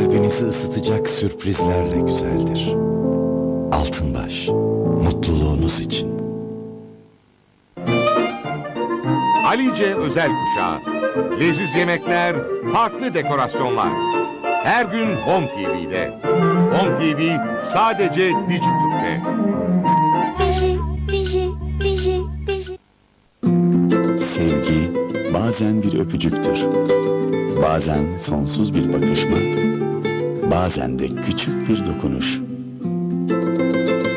Gecenizi ısıtacak sürprizlerle güzeldir. Altınbaş, mutluluğunuz için. Alice Özel Kuşağı. Leziz yemekler, farklı dekorasyonlar. Her gün Home TV'de. Home TV sadece Dijitürk'te. Diji, diji, diji, diji. Sevgi bazen bir öpücüktür. Bazen sonsuz bir bakışma. Bazen de küçük bir dokunuş.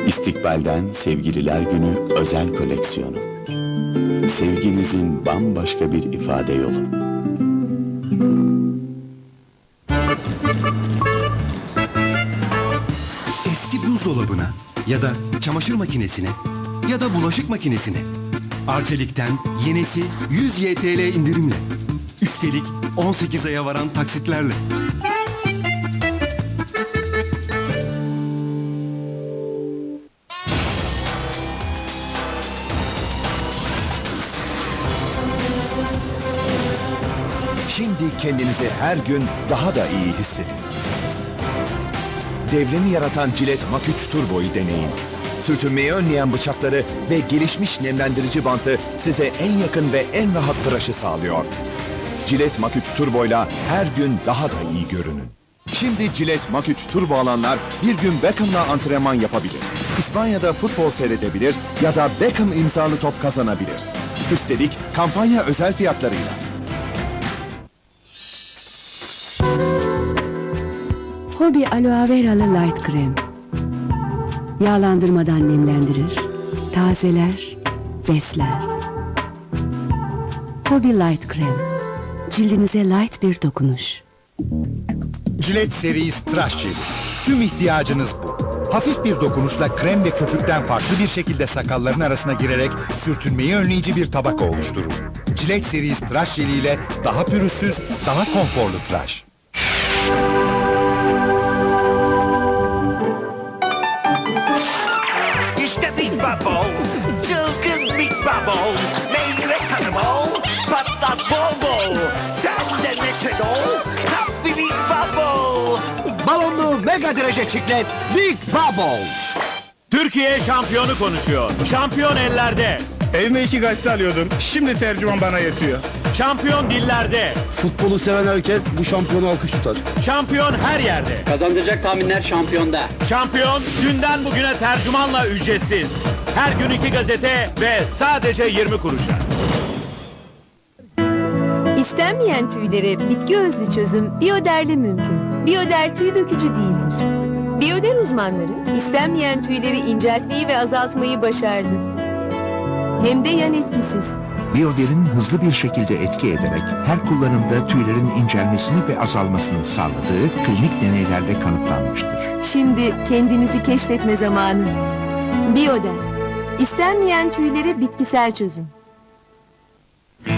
İstikbalden Sevgililer Günü özel koleksiyonu. Sevginizin bambaşka bir ifade yolu. Eski buzdolabına ya da çamaşır makinesine ya da bulaşık makinesine. Arçelik'ten yenisi 100 YTL indirimle. Üstelik 18 aya varan taksitlerle. Şimdi kendinizi her gün daha da iyi hissedin. Devrimi yaratan Cilet Mak 3 Turbo'yu deneyin. Sürtünmeyi önleyen bıçakları ve gelişmiş nemlendirici bantı size en yakın ve en rahat tıraşı sağlıyor. Cilet Mak 3 Turbo'yla her gün daha da iyi görünün. Şimdi Cilet Mak 3 Turbo alanlar bir gün Beckham'la antrenman yapabilir. İspanya'da futbol seyredebilir ya da Beckham imzalı top kazanabilir. Üstelik kampanya özel fiyatlarıyla. Hobi aloe veralı light krem. Yağlandırmadan nemlendirir, tazeler, besler. Hobi light krem. Cildinize light bir dokunuş. Gillette Series Tıraş Jeli. Tüm ihtiyacınız bu. Hafif bir dokunuşla krem ve köpükten farklı bir şekilde sakalların arasına girerek sürtünmeyi önleyici bir tabaka oluşturur. Gillette Series Tıraş Jeli ile daha pürüzsüz, daha konforlu tıraş. İşte Big Bubble, çılgın Big Bubble, mega derece çiklet Big Bubble. Türkiye şampiyonu konuşuyor. Şampiyon ellerde. Evime iki gazete alıyordum. Şimdi tercüman bana yetiyor. Şampiyon dillerde. Futbolu seven herkes bu şampiyonu alkış tutar. Şampiyon her yerde. Kazandıracak tahminler şampiyonda. Şampiyon dünden bugüne tercümanla ücretsiz. Her gün iki gazete ve sadece 20 kuruşa. İstenmeyen tüylere bitki özlü çözüm Biyoder'le mümkün. Biyoder tüy dökücü değildir. Biyoder uzmanları istenmeyen tüyleri inceltmeyi ve azaltmayı başardı. Hem de yan etkisiz. Biyoder'in hızlı bir şekilde etki ederek her kullanımda tüylerin incelmesini ve azalmasını sağladığı klinik deneylerle kanıtlanmıştır. Şimdi kendinizi keşfetme zamanı. Biyoder. İstenmeyen tüylere bitkisel çözüm.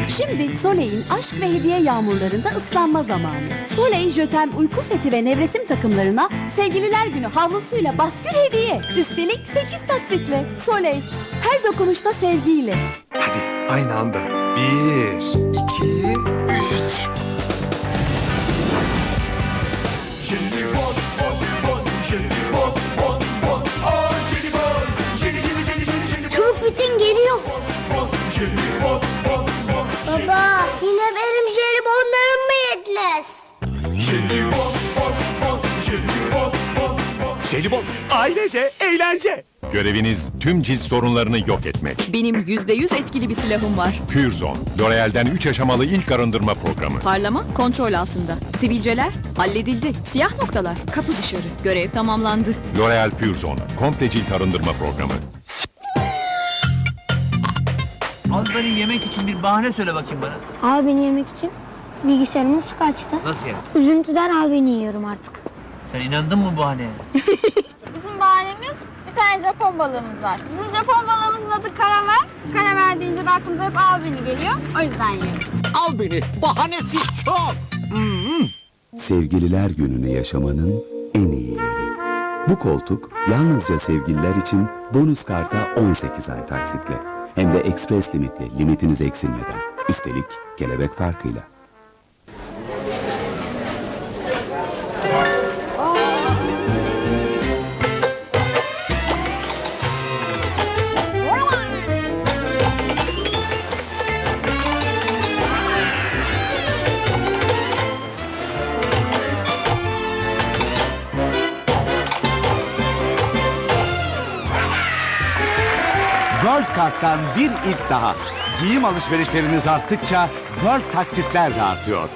Şimdi Soleil'in aşk ve hediye yağmurlarında ıslanma zamanı. Soleil Jötem uyku seti ve nevresim takımlarına sevgililer günü havlusuyla baskül hediye. Üstelik 8 taksitle. Soleil her dokunuşta sevgiyle. Hadi aynı anda. Bir, iki, üç. Çabuk bitin geliyor. Baba Jelibon, ailece, eğlence. Göreviniz tüm cilt sorunlarını yok etmek. Benim yüzde yüz etkili bir silahım var. Purzone, L'Oreal'den 3 aşamalı ilk arındırma programı. Parlama kontrol altında. Sivilceler halledildi. Siyah noktalar kapı dışarı. Görev tamamlandı. L'Oreal Purzone, komple cilt arındırma programı. Abi yemek için bir bahane söyle bakayım bana. Al beni yemek için. Bilgisayarımın su kaçtı. Nasıl yani? Üzüntüden al beni yiyorum artık. Sen inandın mı bu bahaneye? Bizim bahanemiz bir tane Japon balığımız var. Bizim Japon balığımızın adı Karavel. Karavel deyince de aklımıza hep al beni geliyor. O yüzden yiyoruz. Al beni, bahanesi çok. Sevgililer gününü yaşamanın en iyi yeri. Bu koltuk yalnızca sevgililer için bonus karta 18 ay taksitle. Hem de ekspres limitli, limitiniz eksilmeden. Üstelik kelebek farkıyla. Kart'tan bir ilk daha. Giyim alışverişleriniz arttıkça World taksitler de artıyor.